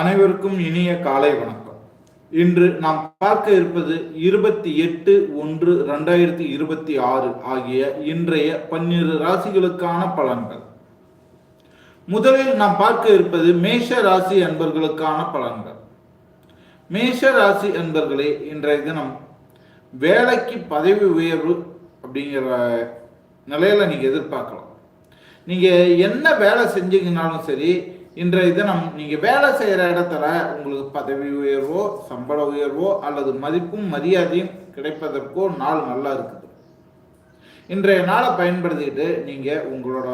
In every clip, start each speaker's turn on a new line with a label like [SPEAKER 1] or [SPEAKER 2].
[SPEAKER 1] அனைவருக்கும் இனிய காலை வணக்கம். இன்று நாம் பார்க்க இருப்பது இருபத்தி எட்டு ஒன்று ரெண்டாயிரத்தி இருபத்தி ஆறு ஆகிய இன்றைய பன்னிரு ராசிகளுக்கான பலன்கள். முதலில் நாம் பார்க்க இருப்பது மேஷ ராசி அன்பர்களுக்கான பலன்கள். மேஷ ராசி அன்பர்களே இன்றைய தினம் வேலைக்கு பதவி உயர்வு அப்படிங்கிற நிலையில நீங்க எதிர்பார்க்கலாம். நீங்க என்ன வேலை செஞ்சீங்கனாலும் சரி இன்றைய தினம் நீங்க வேலை செய்யற இடத்துல உங்களுக்கு பதவி உயர்வோ சம்பள உயர்வோ அல்லது மதிப்பும் மரியாதையும் கிடைப்பதற்கோ நாள் நல்லா இருக்குது. இன்றைய நாளை பயன்படுத்திக்கிட்டு நீங்க உங்களோட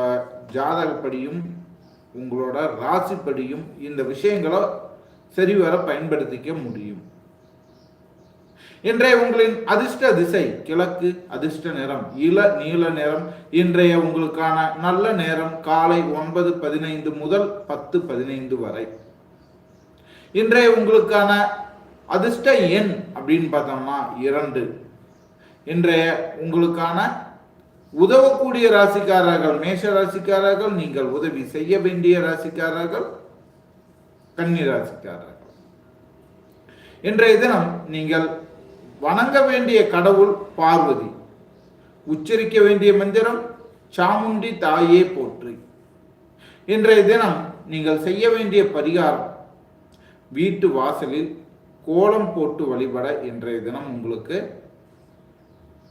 [SPEAKER 1] ஜாதகப்படியும் உங்களோட ராசிப்படியும் இந்த விஷயங்களை சரிவர பயன்படுத்திக்க முடியும். இன்றைய உங்களின் அதிர்ஷ்ட திசை கிழக்கு அதிர்ஷ்ட நிறம் இள நீல நிறம் இன்றைய உங்களுக்கான நல்ல நேரம் காலை ஒன்பது பதினைந்து முதல் பத்து பதினைந்து வரை. இன்றைய உங்களுக்கான அதிர்ஷ்ட எண் அப்படின்னு பார்த்தோம்னா இரண்டு. இன்றைய உங்களுக்கான உதவக்கூடிய ராசிக்காரர்கள் மேஷ ராசிக்காரர்கள் நீங்கள் உதவி செய்ய வேண்டிய ராசிக்காரர்கள் கன்னி ராசிக்காரர்கள். இன்றைய தினம் நீங்கள் வணங்க வேண்டிய கடவுள் பார்வதி. உச்சரிக்க வேண்டிய மந்திரம் சாமுண்டி தாயே போற்றி. இன்றைய தினம் நீங்கள் செய்ய வேண்டிய பரிகாரம் வீட்டு வாசலில் கோலம் போட்டு வழிபட இன்றைய தினம் உங்களுக்கு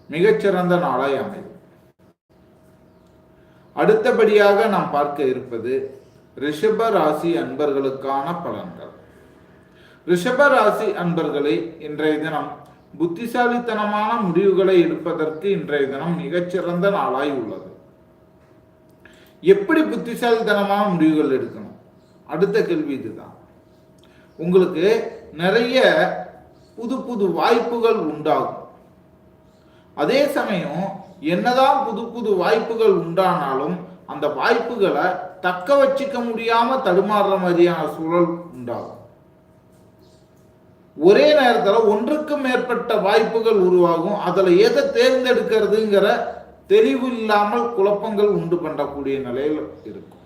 [SPEAKER 1] மிகச்சிறந்த நாளாய் அமையும். அடுத்தபடியாக நாம் பார்க்க இருப்பது ரிஷப ராசி அன்பர்களுக்கான பலன்கள். ரிஷப ராசி அன்பர்களே இன்றைய தினம் புத்திசாலித்தனமான முடிவுகளை எடுப்பதற்கு இன்றைய தினம் மிகச்சிறந்த நாளாய் உள்ளது. எப்படி புத்திசாலித்தனமான முடிவுகள் எடுக்கணும்? அடுத்த கேள்வி இதுதான். உங்களுக்கு நிறைய புது புது வாய்ப்புகள் உண்டாகும். அதே சமயம் என்னதான் புது புது வாய்ப்புகள் உண்டானாலும் அந்த வாய்ப்புகளை தக்க வச்சுக்க முடியாம தடுமாறுற மாதிரியான சூழல் உண்டாகும். ஒரே நேரத்தில் ஒன்றுக்கும் மேற்பட்ட வாய்ப்புகள் உருவாகும். அதில் எதை தேர்ந்தெடுக்கிறதுங்கிற தெளிவு இல்லாமல் குழப்பங்கள் உண்டு பண்ணக்கூடிய நிலையில் இருக்கும்.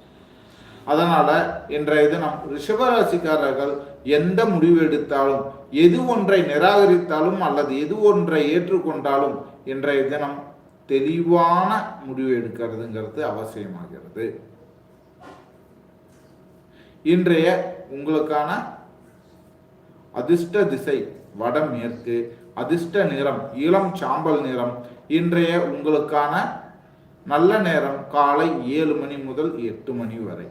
[SPEAKER 1] அதனால் இன்றைய தினம் ரிஷபராசிக்காரர்கள் எந்த முடிவு எடுத்தாலும் எது ஒன்றை நிராகரித்தாலும் அல்லது எது ஒன்றை ஏற்றுக்கொண்டாலும் இன்றைய தினம் தெளிவான முடிவு எடுக்கிறதுங்கிறது அவசியமாகிறது. இன்றைய உங்களுக்கான அதிர்ஷ்ட திசை வடமேற்கு அதிர்ஷ்ட நிறம் இளம் சாம்பல் நிறம். இன்றைய உங்களுக்கான நல்ல நேரம் காலை ஏழு மணி முதல் எட்டு மணி வரை.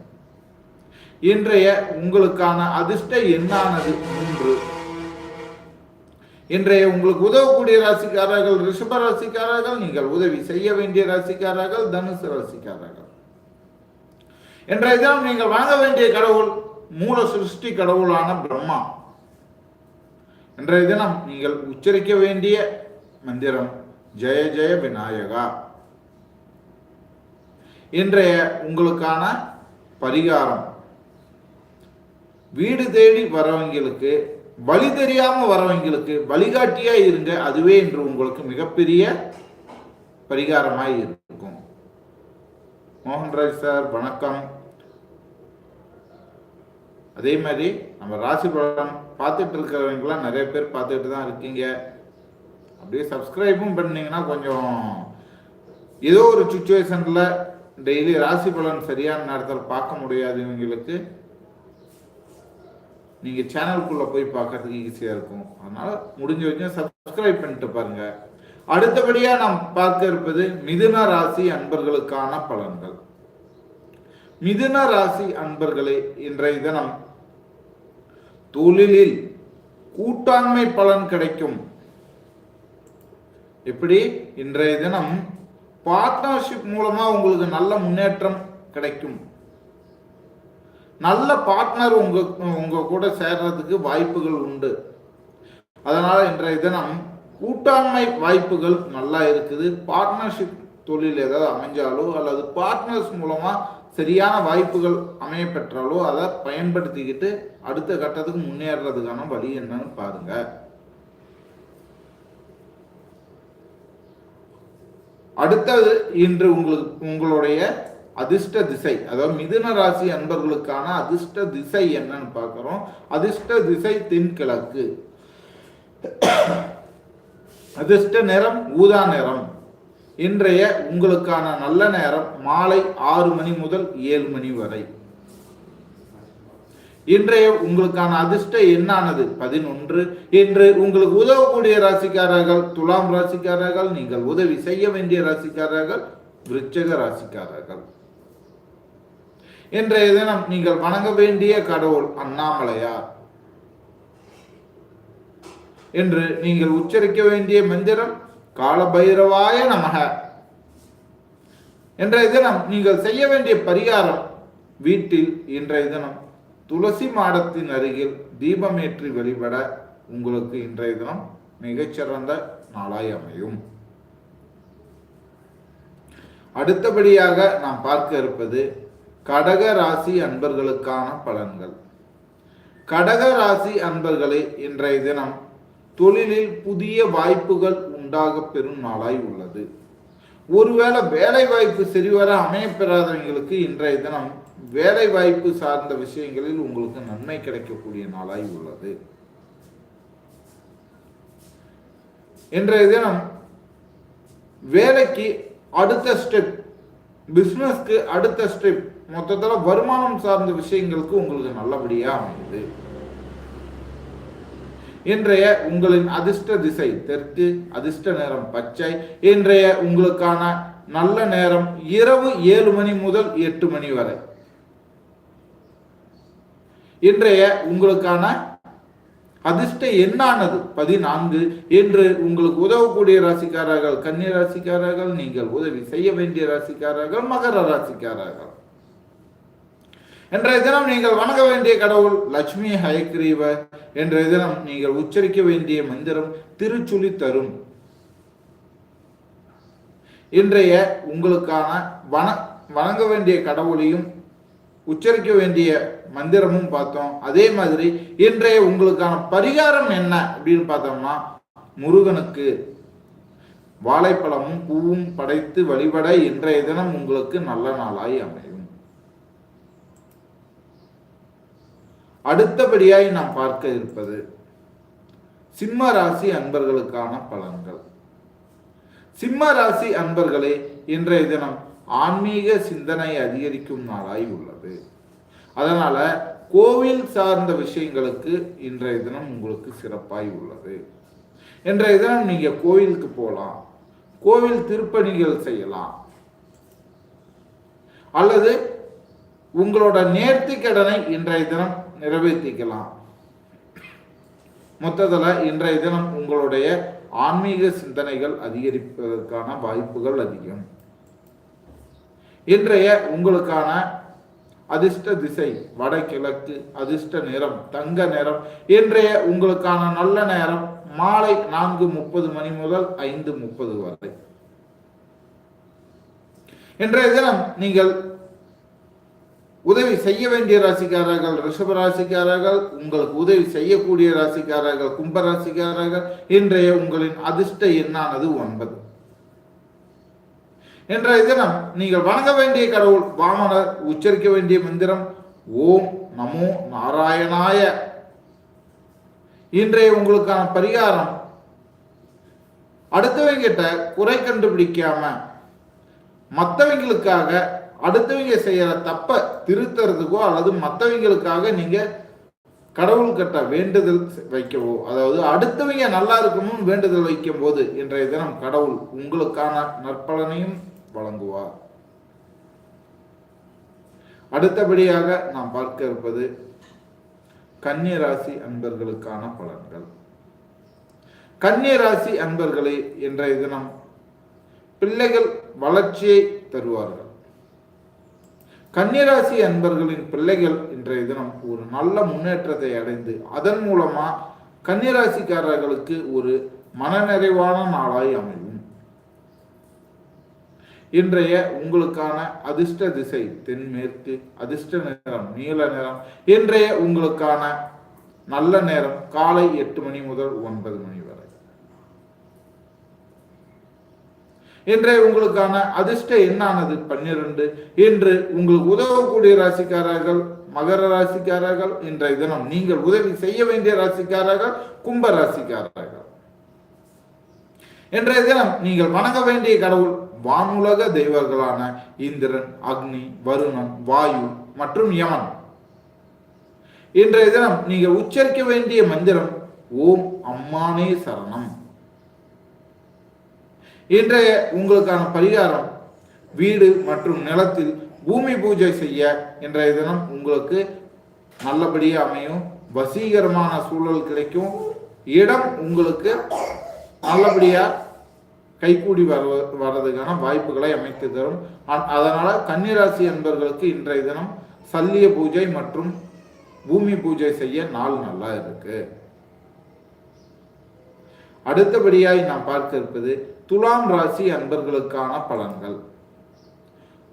[SPEAKER 1] இன்றைய உங்களுக்கான அதிர்ஷ்ட எண்ணானது மூன்று. இன்றைய உங்களுக்கு உதவக்கூடிய ராசிக்காரர்கள் ரிஷப ராசிக்காரர்கள் நீங்கள் உதவி செய்ய வேண்டிய ராசிக்காரர்கள் தனுசு ராசிக்காரர்கள். இன்றைய தினம் நீங்கள் வாங்க வேண்டிய கடவுள் மூல சிருஷ்டி கடவுளான பிரம்மா. இன்றைய தினம் நீங்கள் உச்சரிக்க வேண்டிய மந்திரம். ஜெய ஜெய விநாயகா. இன்றைய உங்களுக்கான பரிகாரம். வீடு தேடி வரவங்களுக்கு வழி தெரியாம வரவங்களுக்கு வழிகாட்டியா இருங்க அதுவே இன்று உங்களுக்கு மிகப்பெரிய பரிகாரமாய் இருக்கும். மோகன்ராஜ் சார் வணக்கம். அதே மாதிரி நம்ம ராசி பலன் பார்த்துட்டு இருக்கிறவங்களாம் நிறைய பேர் பார்த்துட்டு தான் இருக்கீங்க. அப்படியே சப்ஸ்கிரைபும் பண்ணீங்கன்னா கொஞ்சம் ஏதோ ஒரு சுச்சுவேஷனில் டெய்லி ராசி பலன் சரியான நேரத்தில் பார்க்க முடியாதவங்களுக்கு நீங்கள் சேனலுக்குள்ளே போய் பார்க்கறதுக்கு ஈஸியாக இருக்கும். அதனால் முடிஞ்ச வரைக்கும் சப்ஸ்கிரைப் பண்ணிட்டு பாருங்க. அடுத்தபடியாக நாம் பார்க்க இருப்பது மிதுன ராசி அன்பர்களுக்கான பலன்கள். மிதுன ராசி அன்பர்களே இன்றைய தினம் தொழிலில் கூட்டாண்மை பலன் கிடைக்கும். எப்படி? இன்றைய தினம் பார்ட்னர்ஷிப் மூலமா உங்களுக்கு நல்ல முன்னேற்றம் கிடைக்கும். நல்ல பார்ட்னர் உங்க உங்க கூட சேர்றதுக்கு வாய்ப்புகள் உண்டு. அதனால இன்றைய தினம் கூட்டாண்மை வாய்ப்புகள் நல்லா இருக்குது. பார்ட்னர்ஷிப் தொழில் ஏதாவது அமைஞ்சாலோ அல்லது பார்ட்னர்ஸ் மூலமா சரியான வாய்ப்புகள் அமைய பெற்றாலோ அதை பயன்படுத்திக்கிட்டு அடுத்த கட்டத்துக்கு முன்னேறதுக்கான வழி என்னன்னு பாருங்க. அடுத்தது இன்று உங்களுக்கு உங்களுடைய அதிர்ஷ்ட திசை அதாவது மிதுன ராசி அன்பர்களுக்கான அதிர்ஷ்ட திசை என்னன்னு பார்க்குறோம். அதிர்ஷ்ட திசை தென்கிழக்கு. அதிர்ஷ்ட நிறம் ஊதா நிறம். இன்றைய உங்களுக்கான நல்ல நேரம் மாலை ஆறு மணி முதல் ஏழு மணி வரை. இன்றைய உங்களுக்கான அதிர்ஷ்ட எண்ணானது பதினொன்று. இன்று உங்களுக்கு உதவக்கூடிய ராசிக்காரர்கள் துலாம் ராசிக்காரர்கள் நீங்கள் உதவி செய்ய வேண்டிய ராசிக்காரர்கள் விருச்சக ராசிக்காரர்கள். இன்றைய தினம் நீங்கள் வணங்க வேண்டிய கடவுள் அண்ணாமலையார். என்று நீங்கள் உச்சரிக்க வேண்டிய மந்திரம் காலபைரவாய நமக. இன்றைய தினம் நீங்கள் செய்ய வேண்டிய பரிகாரம் வீட்டில் இன்றைய தினம் துளசி மாடத்தின் அருகில் தீபமேற்றி வழிபட உங்களுக்கு இன்றைய தினம் மிகச்சிறந்த நாளாய் அமையும். அடுத்தபடியாக நாம் பார்க்க இருப்பது கடக ராசி அன்பர்களுக்கான பலன்கள். கடக ராசி அன்பர்களே இன்றைய தினம் தொழிலில் புதிய வாய்ப்புகள் உண்டாக பெறும் நாளாய் உள்ளது. ஒருவேளை வேலை வாய்ப்பு சரிவர அமையப்பெறாதவங்களுக்கு இன்றைய தினம் வேலை வாய்ப்பு சார்ந்த விஷயங்களில் உங்களுக்கு நன்மை கிடைக்கக்கூடிய நாளாய் உள்ளது. இன்றைய தினம் வேலைக்கு அடுத்த ஸ்டெப் பிஸ்னஸ்க்கு அடுத்த ஸ்டெப் மொத்தத்தில் வருமானம் சார்ந்த விஷயங்களுக்கு உங்களுக்கு நல்லபடியாக அமையுது. இன்றைய உங்களின் அதிர்ஷ்ட திசை தெற்கு அதிர்ஷ்ட நேரம் பச்சை. இன்றைய உங்களுக்கான நல்ல நேரம் இரவு ஏழு மணி முதல் எட்டு மணி வரை. இன்றைய உங்களுக்கான அதிர்ஷ்ட எண்ணானது பதினான்கு. என்று உங்களுக்கு உதவக்கூடிய ராசிக்காரர்கள் கன்னி ராசிக்காரர்கள் நீங்கள் உதவி செய்ய வேண்டிய ராசிக்காரர்கள் மகர ராசிக்காரர்கள். இன்றைய தினம் நீங்கள் வணங்க வேண்டிய கடவுள் லட்சுமி ஹயக்ரீவ. என்ற தினம் நீங்கள் உச்சரிக்க வேண்டிய மந்திரம் திருச்சுளி தரும். இன்றைய உங்களுக்கான வண வணங்க வேண்டிய கடவுளையும் உச்சரிக்க வேண்டிய மந்திரமும் பார்த்தோம். அதே மாதிரி இன்றைய உங்களுக்கான பரிகாரம் என்ன அப்படின்னு பார்த்தோம்னா முருகனுக்கு வாழைப்பழமும் பூவும் படைத்து வழிபட இன்றைய தினம் உங்களுக்கு நல்ல நாளாய் அமையும். அடுத்தபடியாய் நாம் பார்க்க இருப்பது சிம்ம ராசி அன்பர்களுக்கான பலன்கள். சிம்ம ராசி அன்பர்களே இன்றைய தினம் ஆன்மீக சிந்தனை அதிகரிக்கும் நாளாய் உள்ளது. அதனால கோவில் சார்ந்த விஷயங்களுக்கு இன்றைய தினம் உங்களுக்கு சிறப்பாய் உள்ளது. இன்றைய தினம் நீங்க கோவிலுக்கு போகலாம் கோவில் திருப்பணிகள் செய்யலாம் அல்லது உங்களோட நேர்த்தி கடனை இன்றைய தினம் நிறைவேற்றிக்கலாம். மொத்தத்தில் இன்றைய தினம் உங்களுடைய ஆன்மீக சிந்தனைகள் அதிகரிப்பதற்கான வாய்ப்புகள் அதிகம். இன்றைய உங்களுக்கான அதிர்ஷ்ட திசை வடகிழக்கு அதிர்ஷ்ட நிறம் தங்க நேரம். இன்றைய உங்களுக்கான நல்ல நேரம் மாலை நான்கு முப்பது மணி முதல் ஐந்து முப்பது வரை. இன்றைய தினம் நீங்கள் உதவி செய்ய வேண்டிய ராசிக்காரர்கள் ரிஷப ராசிக்காரர்கள் உங்களுக்கு உதவி செய்யக்கூடிய ராசிக்காரர்கள் கும்ப ராசிக்காரர்கள் இன்றைய உங்களின் அதிர்ஷ்ட எண்ணானது ஒன்பது. இன்றைய தினம் நீங்கள் வணங்க வேண்டிய கடவுள் வாமனர் உச்சரிக்க வேண்டிய மந்திரம் ஓம் நமோ நாராயணாய. இன்றைய உங்களுக்கான பரிகாரம் அடுத்தவங்கிட்ட குறை கண்டுபிடிக்காம மற்றவங்களுக்காக அடுத்தவங்க செய்யற தப்ப திருத்துறதுக்கோ அல்லது மற்றவங்களுக்காக நீங்க கடவுள் கட்ட வேண்டுதல் வைக்கவோ அதாவது அடுத்தவங்க நல்லா இருக்கணும்னு வேண்டுதல் வைக்கும் போது இன்றைய தினம் கடவுள் உங்களுக்கான நற்பலனையும் வழங்குவார். அடுத்தபடியாக நாம் பார்க்க இருப்பது கன்னிய ராசி அன்பர்களுக்கான பலன்கள். கன்னிய ராசி அன்பர்களே இன்றைய தினம் பிள்ளைகள் வளர்ச்சியை தருவார்கள். கன்னிராசி அன்பர்களின் பிள்ளைகள் இன்றைய தினம் ஒரு நல்ல முன்னேற்றத்தை அடைந்து அதன் மூலமா கன்னிராசிக்காரர்களுக்கு ஒரு மனநிறைவான நாளாய் அமையும். இன்றைய உங்களுக்கான அதிர்ஷ்ட திசை தென்மேற்கு அதிர்ஷ்ட நேரம் நீல நேரம் இன்றைய உங்களுக்கான நல்ல நேரம் காலை எட்டு மணி முதல் ஒன்பது மணி வரை. இன்றைய உங்களுக்கான அதிர்ஷ்ட எண்ணானது பன்னிரண்டு. என்று உங்களுக்கு உதவக்கூடிய ராசிக்காரர்கள் மகர ராசிக்காரர்கள் இன்றைய தினம் நீங்கள் உதவி செய்ய வேண்டிய ராசிக்காரர்கள் கும்ப ராசிக்காரர்கள். இன்றைய தினம் நீங்கள் வணங்க வேண்டிய கடவுள் வானுலக தெய்வர்களான இந்திரன் அக்னி வருணன் வாயு மற்றும் யமன். இன்றைய தினம் நீங்கள் உச்சரிக்க வேண்டிய மந்திரம் ஓம் அம்மானே சரணம். இன்றைய உங்களுக்கான பரிகாரம் வீடு மற்றும் நிலத்தில் பூமி பூஜை செய்ய இன்றைய தினம் உங்களுக்கு நல்லபடியாக அமையும். வசீகரமான சூழல் கிடைக்கும். இடம் உங்களுக்கு நல்லபடியாக கைகூடி வர வர்றதுக்கான வாய்ப்புகளை அமைத்து தரும். அதனால் அதனால கன்னிராசி என்பவர்களுக்கு இன்றைய தினம் சல்லிய பூஜை மற்றும் பூமி பூஜை செய்ய நாள் நல்லா இருக்கு. அடுத்தபடியாய் நாம் பார்க்க இருப்பது துலாம் ராசி அன்பர்களுக்கான பலன்கள்.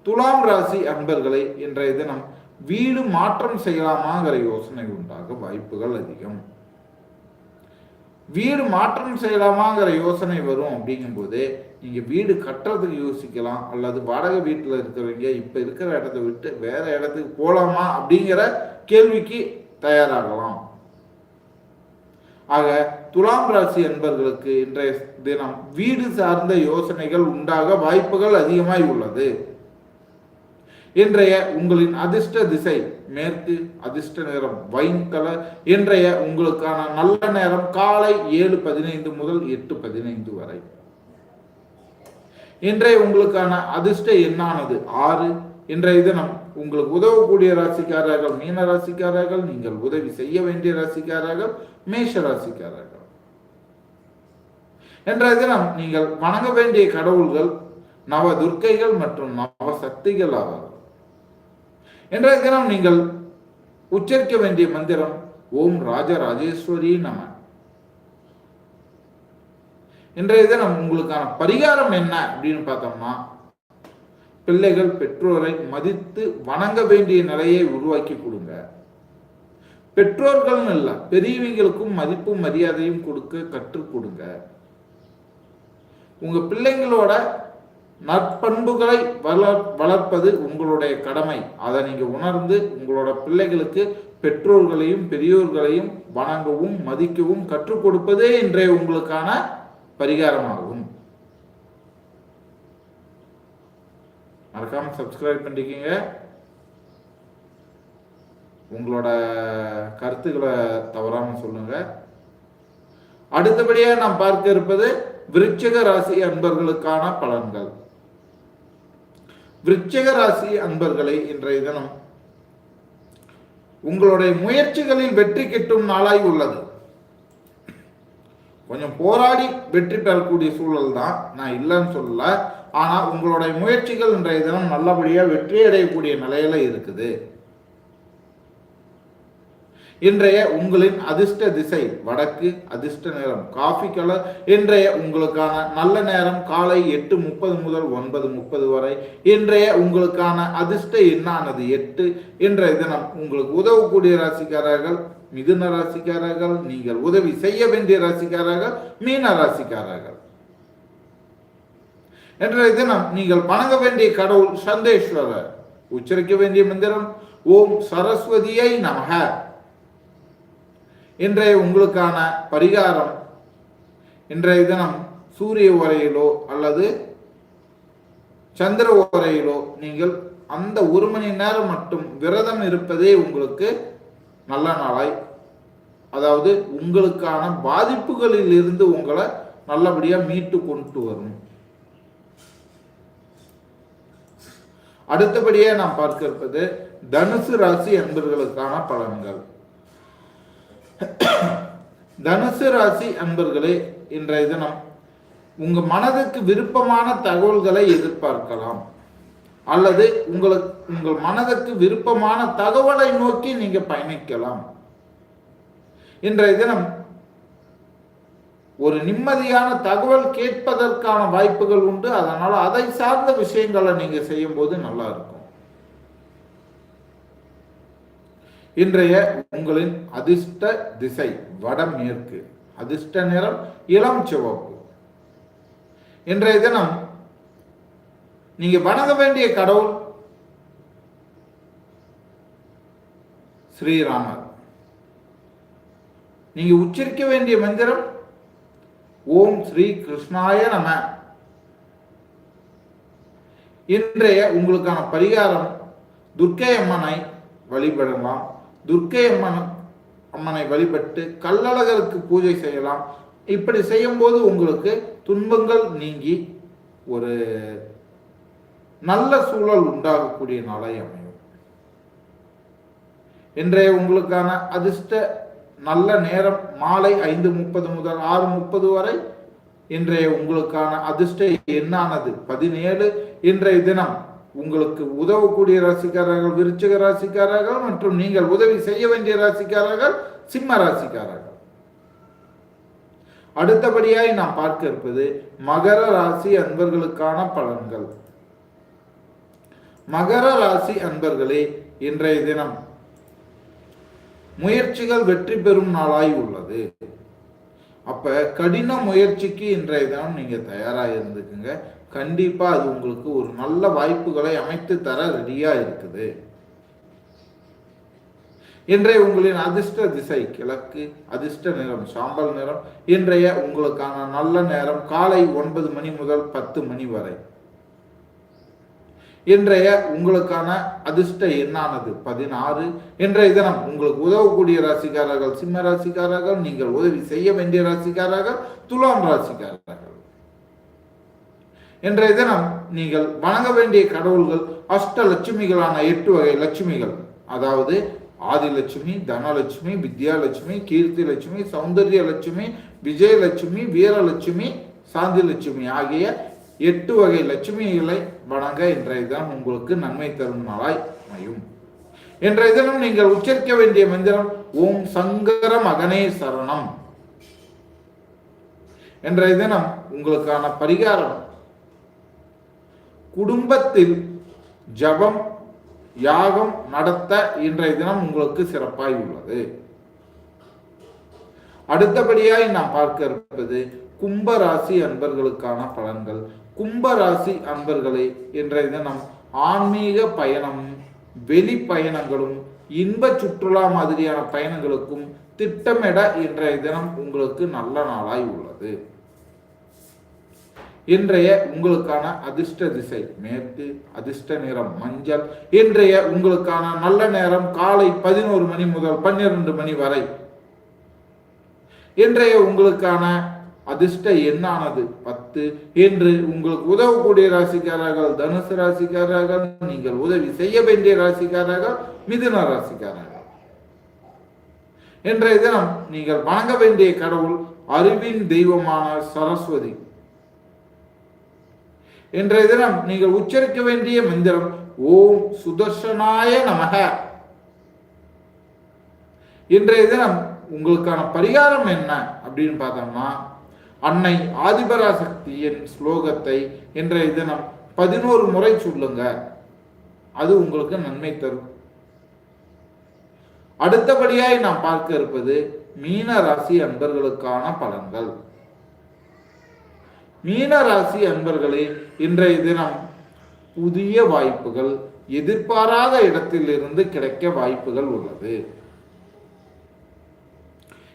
[SPEAKER 1] துலாம் ராசி அன்பர்களை இன்றைய தினம் வீடு மாற்றம் செய்யலாமாங்கிற யோசனை உண்டாக வாய்ப்புகள் அதிகம். வீடு மாற்றம் செய்யலாமாங்கிற யோசனை வரும் அப்படிங்கும்போது நீங்க வீடு கட்டுறதுக்கு யோசிக்கலாம். அல்லது வாடகை வீட்டில் இருக்கிறவங்க இப்ப இருக்கிற இடத்த விட்டு வேற இடத்துக்கு போகலாமா அப்படிங்கிற கேள்விக்கு தயாராகலாம். ஆக துலாம் ராசி என்பர்களுக்கு இன்றைய தினம் வீடு சார்ந்த யோசனைகள் உண்டாக வாய்ப்புகள் அதிகமாய் உள்ளது. இன்றைய உங்களின் அதிர்ஷ்ட திசை மேற்கு அதிர்ஷ்ட நேரம் வைன் கலர். இன்றைய உங்களுக்கான நல்ல நேரம் காலை ஏழு பதினைந்து முதல் எட்டு பதினைந்து வரை. இன்றைய உங்களுக்கான அதிர்ஷ்ட எண்ணானது ஆறு. இன்றைய தினம் உங்களுக்கு உதவக்கூடிய ராசிக்காரர்கள் மீன ராசிக்காரர்கள் நீங்கள் உதவி செய்ய வேண்டிய ராசிக்காரர்கள் மேஷ ராசிக்காரர்கள். இன்றைய தினம் நீங்கள் வணங்க வேண்டிய கடவுள்கள் நவ துர்க்கைகள் மற்றும் நவ சக்திகள் ஆவார்கள் இன்றைய தினம் நீங்கள் உச்சரிக்க வேண்டிய மந்திரம் ஓம் ராஜராஜேஸ்வரி நம. இன்றைய தினம் உங்களுக்கான பரிகாரம் என்ன அப்படின்னு பார்த்தோம்னா பிள்ளைகள் பெற்றோரை மதித்து வணங்க வேண்டிய நிலையை உருவாக்கி கொடுங்க. பெற்றோர்கள் இல்லை பெரியவங்களுக்கும் மதிப்பும் மரியாதையும் கொடுக்க கற்றுக் கொடுங்க. உங்கள் பிள்ளைங்களோட நற்பண்புகளை வளர் வளர்ப்பது உங்களுடைய கடமை. அதை நீங்கள் உணர்ந்து உங்களோட பிள்ளைகளுக்கு பெற்றோர்களையும் பெரியோர்களையும் வணங்கவும் மதிக்கவும் கற்றுக் கொடுப்பதே இன்றைய உங்களுக்கான பரிகாரமாகும். மறக்காம சப்ஸ்கிரைப் பண்ணிக்கங்க. உங்களோட கருத்துக்களை தவறாம சொல்லுங்க. அடுத்தபடியாக நாம் பார்க்க இருப்பது விருச்சிக ராசி அன்பர்களுக்கான பலன்கள். விருச்சிக ராசி அன்பர்களை இன்றைய தினம் உங்களுடைய முயற்சிகளில் வெற்றி கிட்டும் நாளாய் உள்ளது. கொஞ்சம் போராடி வெற்றி பெறக்கூடிய சூழல் தான் நான் இல்லைன்னு சொல்லல. ஆனால் உங்களுடைய முயற்சிகள் இன்றைய தினம் நல்லபடியாக வெற்றி அடையக்கூடிய நிலையில இருக்குது. இன்றைய உங்களின் அதிர்ஷ்ட திசை வடக்கு அதிர்ஷ்ட நேரம். Coffee colour. இன்றைய உங்களுக்கான நல்ல நேரம் காலை எட்டு முப்பது முதல் ஒன்பது முப்பது வரை. இன்றைய உங்களுக்கான அதிர்ஷ்ட எண்ணானது எட்டு. இன்றைய தினம் உங்களுக்கு உதவக்கூடிய ராசிக்காரர்கள் மிதுன ராசிக்காரர்கள் நீங்கள் உதவி செய்ய வேண்டிய ராசிக்காரர்கள் மீன ராசிக்காரர்கள். இன்றைய தினம் நீங்கள் வணங்க வேண்டிய கடவுள் சந்தேஸ்வரர். உச்சரிக்க வேண்டிய மந்திரம் ஓம் சரஸ்வதியை நமக. இன்றைய உங்களுக்கான பரிகாரம் இன்றைய தினம் சூரிய உரையிலோ அல்லது சந்திர உரையிலோ நீங்கள் அந்த ஒரு மணி நேரம் மட்டும் விரதம் இருப்பதே உங்களுக்கு நல்ல நாளாய். அதாவது உங்களுக்கான பாதிப்புகளில் இருந்து உங்களை நல்லபடியாக மீட்டு கொண்டு வரும். அடுத்தபடியே நாம் பார்க்க இருப்பது தனுசு ராசி என்பவர்களுக்கான பலன்கள். தனுசு ராசி அன்பர்களே இன்றைய தினம் உங்க மனதுக்கு விருப்பமான தகவல்களை எதிர்பார்க்கலாம். அல்லது உங்களுக்கு உங்கள் மனதுக்கு விருப்பமான தகவலை நோக்கி நீங்க பயணிக்கலாம். இன்றைய தினம் ஒரு நிம்மதியான தகவல் கேட்பதற்கான வாய்ப்புகள் உண்டு. அதனால அதை சார்ந்த விஷயங்களை நீங்க செய்யும் போது நல்லா இருக்கும். இன்றைய உங்களின் அதிர்ஷ்ட திசை வடமேற்கு அதிர்ஷ்ட நிறம் இளம் சிவப்பு. இன்றைய தினம் நீங்க வணங்க வேண்டிய கடவுள் ஸ்ரீராமர். நீங்க உச்சரிக்க வேண்டிய மந்திரம் ஓம் ஸ்ரீ கிருஷ்ணாய நம. இன்றைய உங்களுக்கான பரிகாரம் துர்க்கை அம்மனை வழிபடலாம். துர்க்கை அம்மன் அம்மனை வழிபட்டு கல்லழகருக்கு பூஜை செய்யலாம். இப்படி செய்யும்போது உங்களுக்கு துன்பங்கள் நீங்கி ஒரு நல்ல சூழல் உண்டாகக்கூடிய நாளை அமையும். இன்றைய உங்களுக்கான அதிர்ஷ்ட நல்ல நேரம் மாலை ஐந்து முப்பது முதல் ஆறு முப்பது வரை. இன்றைய உங்களுக்கான அதிர்ஷ்ட எண்ணானது பதினேழு. இன்றைய தினம் உங்களுக்கு உதவக்கூடிய ராசிக்காரர்கள் விருச்சிக ராசிக்காரர்கள் மற்றும் நீங்கள் உதவி செய்ய வேண்டிய ராசிக்காரர்கள் சிம்ம ராசிக்காரர்கள். அடுத்தபடியாய் நாம் பார்க்க இருப்பது மகர ராசி அன்பர்களுக்கான பலன்கள். மகர ராசி அன்பர்களே இன்றைய தினம் முயற்சிகள் வெற்றி பெறும் நாளாய் உள்ளது. அப்ப கடின முயற்சிக்கு இன்றைய தினம் நீங்க தயாராக இருந்துக்குங்க. கண்டிப்பா அது உங்களுக்கு ஒரு நல்ல வாய்ப்புகளை அமைத்து தர ரெடியா இருக்குது. இன்றைய உங்களின் அதிர்ஷ்ட திசை கிழக்கு அதிர்ஷ்ட நிறம் சாம்பல் நிறம். இன்றைய உங்களுக்கான நல்ல நேரம் காலை ஒன்பது மணி முதல் பத்து மணி வரை. இன்றைய உங்களுக்கான அதிர்ஷ்ட எண்ணானது பதினாறு. இன்றைய தினம் உங்களுக்கு உதவக்கூடிய ராசிக்காரர்கள் சிம்ம ராசிக்காரர்கள் நீங்கள் உதவி செய்ய வேண்டிய ராசிக்காரர்கள் துலாம் ராசிக்காரர்கள். இன்றைய தினம் நீங்கள் வணங்க வேண்டிய கடவுள்கள் அஷ்ட லட்சுமிகளான எட்டு வகை லட்சுமிகள். அதாவது ஆதிலட்சுமி தனலட்சுமி வித்யாலட்சுமி கீர்த்தி லட்சுமி சௌந்தர்ய லட்சுமி விஜயலட்சுமி வீரலட்சுமி சாந்தி லட்சுமி ஆகிய எட்டு வகை லட்சுமிகளை வணங்க இன்றைய தினம் உங்களுக்கு நன்மை தரும் நாளாய் அமையும். இன்றைய தினம் நீங்கள் உச்சரிக்க வேண்டிய மந்திரம் ஓம் சங்கர மகனே சரணம். இன்றைய தினம் உங்களுக்கான பரிகாரம் குடும்பத்தில் ஜபம் யாகம் நடத்த இன்றைய தினம் உங்களுக்கு சிறப்பாய் உள்ளது. அடுத்தபடியாய் நாம் பார்க்க இருப்பது கும்பராசி அன்பர்களுக்கான பலன்கள். கும்பராசி அன்பர்களை அன்பர்களே இன்றைய தினம் ஆன்மீக பயணமும் வெளி பயணங்களும் இன்ப சுற்றுலா மாதிரியான பயணங்களுக்கும் திட்டமிட இன்றைய தினம் உங்களுக்கு நல்ல நாளாய் உள்ளது. இன்றைய உங்களுக்கான அதிர்ஷ்ட திசை மேற்கு அதிர்ஷ்ட நிறம் மஞ்சள். இன்றைய உங்களுக்கான நல்ல நேரம் காலை பதினோரு மணி முதல் பன்னிரண்டு மணி வரை. இன்றைய உங்களுக்கான அதிர்ஷ்ட எண்ணானது பத்து. என்று உங்களுக்கு உதவக்கூடிய ராசிக்காரர்கள் தனுசு ராசிக்காரர்கள் நீங்கள் உதவி செய்ய வேண்டிய ராசிக்காரர்கள் மிதுன ராசிக்காரர்கள். இன்றைய தினம் நீங்கள் வணங்க வேண்டிய கடவுள் அறிவின் தெய்வமான சரஸ்வதி. இன்றைய தினம் நீங்கள் உச்சரிக்க வேண்டிய மந்திரம் ஓம் சுதர்சனாய நமக. இன்றைய தினம் உங்களுக்கான பரிகாரம் என்ன அப்படின்னு பார்த்தோம்னா அன்னை ஆதிபராசக்தியின் ஸ்லோகத்தை இன்றைய தினம் பதினோரு முறை சொல்லுங்க. அது உங்களுக்கு நன்மை தரும். அடுத்தபடியாய் நாம் பார்க்க இருப்பது மீன ராசி அன்பர்களுக்கான பலன்கள். மீனராசி அன்பர்களே இன்றைய தினம் புதிய வாய்ப்புகள் எதிர்பாராத இடத்திலிருந்து கிடைக்க வாய்ப்புகள் உள்ளது.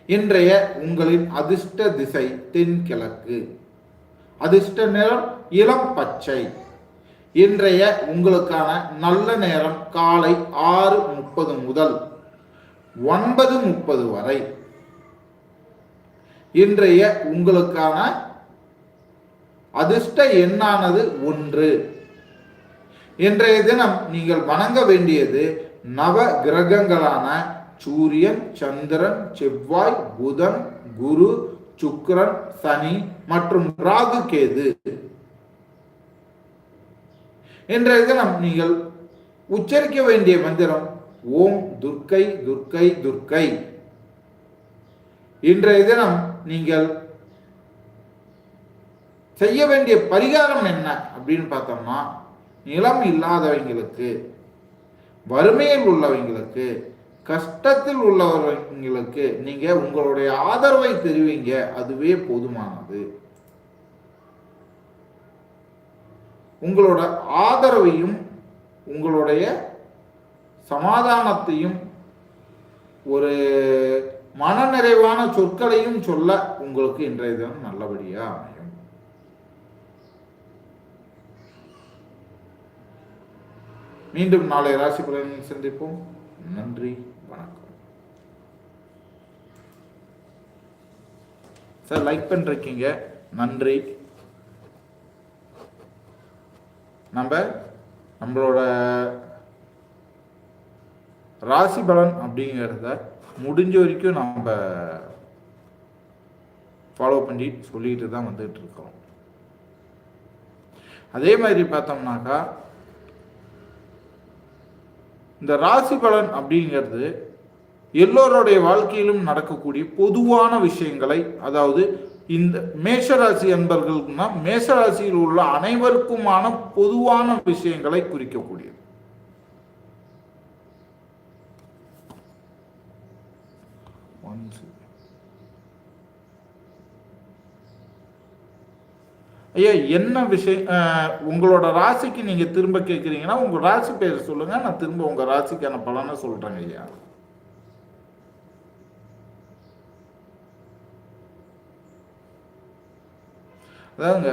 [SPEAKER 1] இன்றைய உங்களின் அதிர்ஷ்ட திசை தென்கிழக்கு. அதிர்ஷ்ட நிறம் இளம் பச்சை. இன்றைய உங்களுக்கான நல்ல நேரம் காலை ஆறு முப்பது முதல் ஒன்பது முப்பது வரை. இன்றைய உங்களுக்கான அதிர்ஷ்ட எண்ணானது ஒன்று. இன்றைய தினம் நீங்கள் வணங்க வேண்டியது நவ கிரகங்களான சூரியன் சந்திரன் செவ்வாய் புதன் குரு சுக்கரன் சனி மற்றும் ராகு கேது. இன்றைய தினம் நீங்கள் உச்சரிக்க வேண்டிய மந்திரம் ஓம் துர்க்கை துர்க்கை துர்க்கை. இன்றைய தினம் நீங்கள் செய்ய வேண்டிய பரிகாரம் என்ன அப்படின்னு பார்த்தோம்னா நிலம் இல்லாதவங்களுக்கு வறுமையில் உள்ளவங்களுக்கு கஷ்டத்தில் உள்ளவர்களுக்கு நீங்க உங்களுடைய ஆதரவை தெரிவிங்க அதுவே போதுமானது. உங்களோட ஆதரவையும் உங்களுடைய சமாதானத்தையும் ஒரு மனநிறைவான சொற்களையும் சொல்ல உங்களுக்கு இன்றைய தினம் நல்லபடியாக அமையும் மீண்டும் நாளை ராசி பலனில் சந்திப்போம். நன்றி வணக்கம். சார் லைக் பண்ணிருக்கீங்க. நன்றி. நம்ம நம்மளோட ராசி பலன் அப்படிங்கிறத முடிஞ்ச வரைக்கும் நம்ம ஃபாலோ பண்ணி சொல்லிட்டு தான் வந்துட்டு இருக்கோம். அதே மாதிரி பார்த்தோம்னாக்கா இந்த ராசி பலன் அப்படிங்கிறது எல்லோருடைய வாழ்க்கையிலும் நடக்கக்கூடிய பொதுவான விஷயங்களை அதாவது இந்த மேஷராசி அன்பர்களுக்குனா மேஷராசியில் உள்ள அனைவருக்குமான பொதுவான விஷயங்களை குறிக்கக்கூடியது. One, ஐயா என்ன விஷயம் உங்களோட ராசிக்கு நீங்க திரும்ப கேட்குறீங்கன்னா உங்க ராசி பேர் சொல்லுங்க நான் திரும்ப உங்க ராசிக்கான பலனை சொல்றேங்க ஐயா. அதாவதுங்க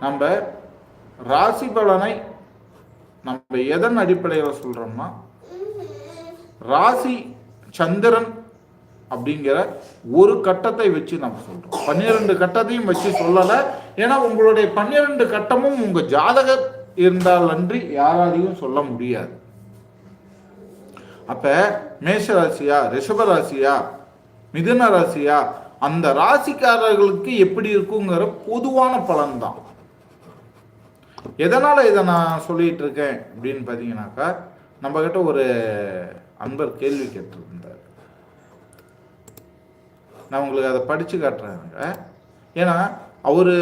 [SPEAKER 1] நம்ம ராசி பலனை நம்ம எதன் அடிப்படையில் சொல்றோம்னா ராசி சந்திரன் அப்படிங்கிற ஒரு கட்டத்தை வச்சு நம்ம சொல்றோம். பன்னிரெண்டு கட்டத்தையும் வச்சு சொல்லலை. ஏன்னா உங்களுடைய பன்னிரெண்டு கட்டமும் உங்க ஜாதகம் இருந்தால் அன்றி யாராலையும் சொல்ல முடியாது. அப்ப மேஷ ராசியா ரிஷப ராசியா மிதுன ராசியா அந்த ராசிக்காரர்களுக்கு எப்படி இருக்குங்கிற பொதுவான பலன் தான் எதனால இதை நான் சொல்லிட்டு இருக்கேன் அப்படின்னு பார்த்தீங்கன்னாக்கா நம்ம கிட்ட ஒரு அன்பர் கேள்வி கேட்டிருந்தேன் நான் உங்களுக்கு அதை படித்து காட்டுறேன் ஏன்னா அவர்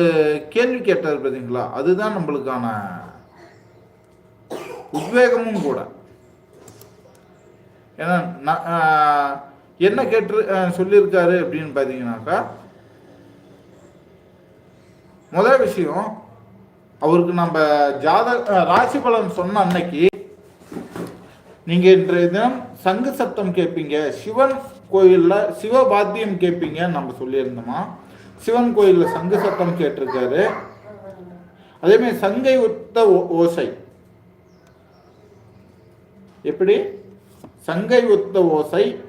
[SPEAKER 1] கேள்வி கேட்டார் பார்த்தீங்களா அதுதான் நம்மளுக்கான உத்வேகமும் கூட. ஏன்னா நான், என்ன கேட்டு சொல்லியிருக்காரு அப்படின்னு பார்த்தீங்கன்னாக்கா முதல் விஷயம் அவருக்கு நம்ம ஜாத ராசி பலன் சொன்ன அன்னைக்கு நீங்கள் இன்றைய தினம் சங்கு சத்தம் கேட்பீங்க. சிவன் கோயில்ல சிவபாத்தியம் கேட்பீங்கன்னு நம்ம சொல்லியிருந்தோமா? சிவன் கோயிலில் சங்கு சத்தம் கேட்டிருக்காரு. அதேமாதிரி சங்கை ஒத்த ஓ- ஓசை. எப்படி? சங்கை ஒத்த ஓசை.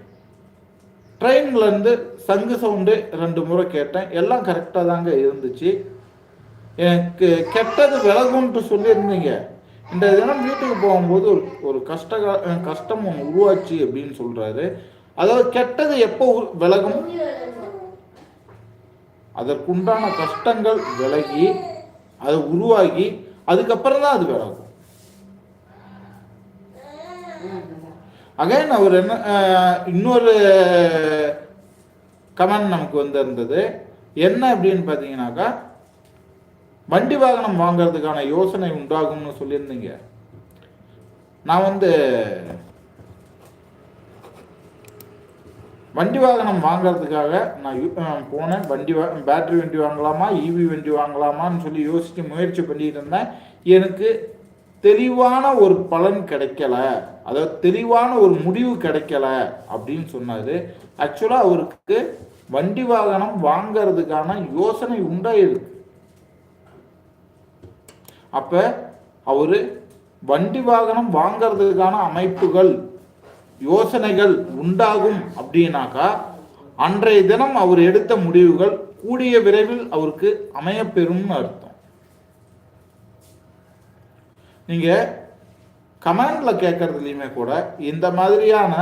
[SPEAKER 1] ட்ரெயின்லேருந்து சங்கு சவுண்டு ரெண்டு முறை கேட்டேன். எல்லாம் கரெக்டாக தாங்க இருந்துச்சு. எனக்கு கெட்டது விலகும்ட்டு சொல்லியிருந்தீங்க. இந்த தினம் வீட்டுக்கு போகும்போது ஒரு ஒரு கஷ்ட கஷ்டம் ஒன்று உருவாச்சு அப்படின்னு சொல்கிறாரு அதாவது கெட்டது எப்போ உ- விலகும்? அதற்குண்டான கஷ்டங்கள் விலகி அது உருவாகி அதுக்கப்புறம் தான் அது விலகும். அகைன் அவர் என்ன இன்னொரு கமெண்ட் நமக்கு வந்திருந்தது. என்ன அப்படின்னு பார்த்தீங்கன்னாக்கா வண்டி வாகனம் வாங்குறதுக்கான யோசனை உண்டாகும்னு சொல்லியிருந்தீங்க. நான் வந்து வண்டி வாகனம் வாங்குறதுக்காக நான் போனேன். வண்டி வா பேட்டரி வண்டி வாங்கலாமா? ஈவி வண்டி வாங்கலாமான்னு சொல்லி யோசித்து முயற்சி பண்ணிட்டு இருந்தேன். எனக்கு தெளிவான ஒரு பலன் கிடைக்கல. அதாவது தெளிவான ஒரு முடிவு கிடைக்கல அப்படின்னு சொன்னார். ஆக்சுவலாக அவருக்கு வண்டி வாகனம் வாங்கிறதுக்கான யோசனை உண்டாயிருக்கு அப்போ அவர் வண்டி வாகனம் வாங்குறதுக்கான அமைப்புகள் யோசனைகள் உண்டாகும் அப்படின்னாக்கா அன்றைய தினம் அவர் எடுத்த முடிவுகள் கூடிய விரைவில் அவருக்கு அமையப்பெறும்னு அர்த்தம். நீங்க கமெண்ட்ல கேட்கறதுலையுமே கூட இந்த மாதிரியான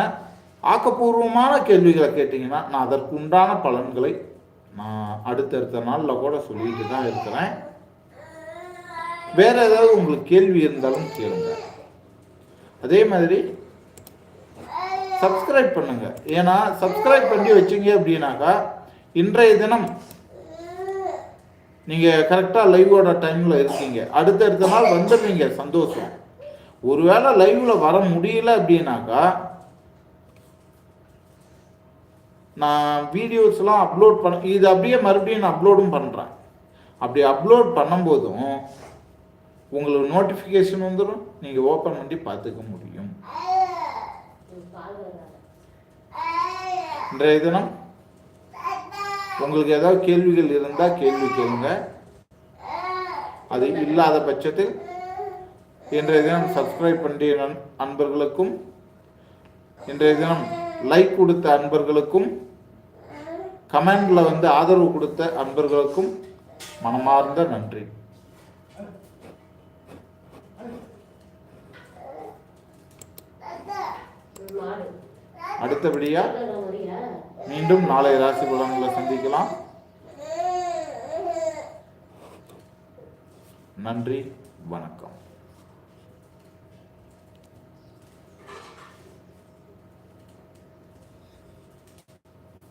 [SPEAKER 1] ஆக்கப்பூர்வமான கேள்விகளை கேட்டிங்கன்னா நான் அதற்கு உண்டான பலன்களை நான் அடுத்தடுத்த நாளில் கூட சொல்லிட்டு தான் இருக்கிறேன். வேற ஏதாவது உங்களுக்கு கேள்வி இருந்தாலும் கேளுங்க. அதே மாதிரி சப்ஸ்கிரைப் பண்ணுங்க. ஏன்னா சப்ஸ்கிரைப் பண்ணி வச்சீங்க அப்படின்னாக்கா இன்றைய தினம் நீங்கள் கரெக்டாக லைவோட டைமில் இருக்கீங்க. அடுத்தடுத்த நாள் வந்துடுவீங்க. சந்தோஷம். ஒருவேளை லைவில் வர முடியல அப்படின்னாக்கா நான் வீடியோஸ்லாம் அப்லோட் பண்ண இது அப்படியே மறுபடியும் நான் அப்லோடும் பண்ணுறேன் அப்படி அப்லோட் பண்ணும்போதும் உங்களுக்கு நோட்டிஃபிகேஷன் வந்துடும் நீங்கள் ஓப்பன் பண்ணி பார்த்துக்க முடியும். இன்றைய தினம் உங்களுக்கு ஏதாவது கேள்விகள் இருந்தால் கேள்வி கேளுங்க. அது இல்லாத பட்சத்தில் இன்றைய தினம் சப்ஸ்கிரைப் பண்ணிய அன்பர்களுக்கும் இன்றைய தினம் லைக் கொடுத்த அன்பர்களுக்கும் கமெண்ட்ல வந்து ஆதரவு கொடுத்த அன்பர்களுக்கும் மனமார்ந்த நன்றி. அடுத்தபடியா மீண்டும் நாளை ராசி பலன்களை சந்திக்கலாம். நன்றி வணக்கம்.